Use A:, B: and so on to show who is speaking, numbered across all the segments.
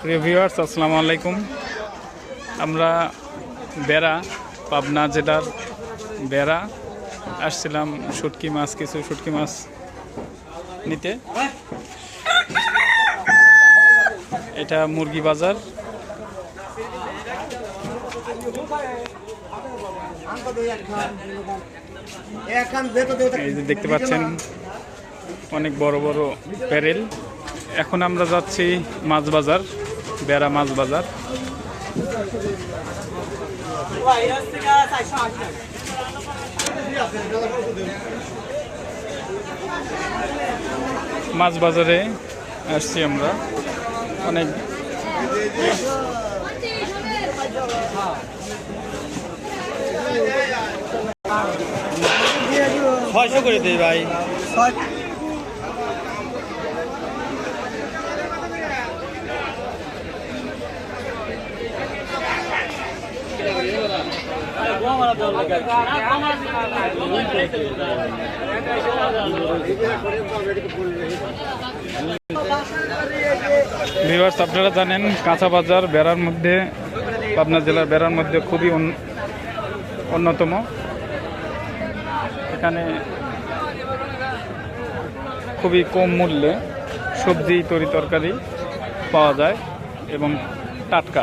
A: প্রিয় ভিউয়ার্স, আসসালামু আলাইকুম। আমরা বেড়া, পাবনা জেলার বেড়া। আসছিলাম শুটকি মাছ, কিছু শুটকি মাছ নিতে। এটা মুরগি বাজার। এই যে দেখতে পাচ্ছেন, অনেক বড় বড় প্যারেল। এখন আমরা যাচ্ছি মাছ বাজার বেড়া মাছ বাজার। মাছ বাজারে আসছি আমরা। অনেক
B: ছয়শো করে দিই ভাই।
A: ভিউয়ার্স, আপনারা জানেন কাঁচা বাজার বেড়ার মধ্যে, পাবনা জেলার বেড়ার মধ্যে খুবই অন্যতম। এখানে খুবই কম মূল্যে সবজি, তরি তরকারি পাওয়া যায় এবং টাটকা।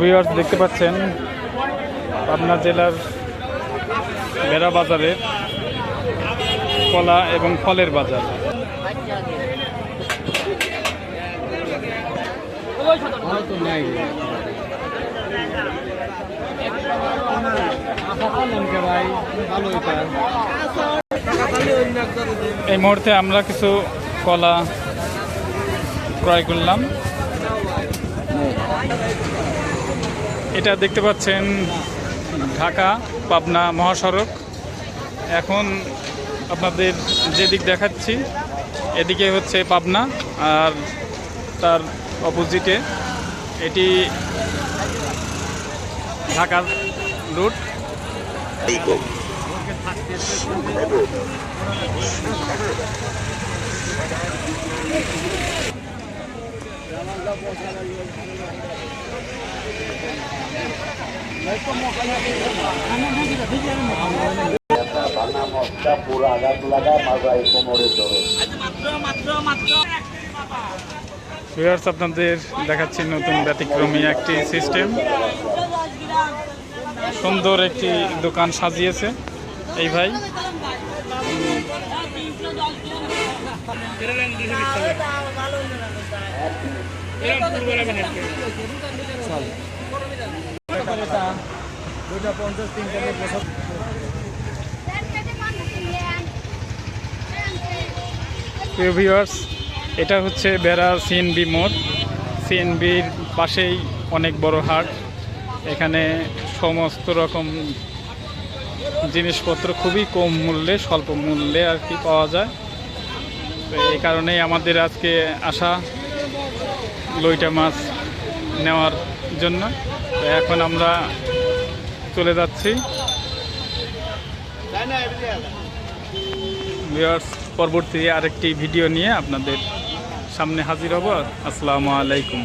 A: ভিউয়ার্স দেখতে পাচ্ছেন পাবনা জেলার বেড়া বাজারে কলা এবং ফলের বাজার। এই মুহূর্তে আমরা কিছু কলা ক্রয় করলাম। এটা দেখতে পাচ্ছেন ঢাকা, পাবনা মহাসড়ক। এখন আপনাদের যেদিক দেখাচ্ছি, এদিকে হচ্ছে পাবনা আর তার অপোজিটে এটি ঢাকার রুট আপনাদের দেখাচ্ছি নতুন ব্যতিক্রমী একটি সিস্টেম সুন্দর একটি দোকান সাজিয়েছে এই ভাই। প্রিয় ভিউয়ার্স, এটা হচ্ছে বেড়া সিএনবি মোড়। সিএনবির পাশেই অনেক বড় হাট। এখানে সমস্ত রকম জিনিসপত্র খুবই কম মূল্যে, স্বল্প মূল্যে আর কি পাওয়া যায়। তো এই কারণেই আমাদের আজকে আসা লইটা মাছ নেওয়ার জন্য। এখন আমরা চলে যাচ্ছি। পরবর্তী আরেকটি ভিডিও নিয়ে আপনাদের সামনে হাজির হব। আসসালামু আলাইকুম।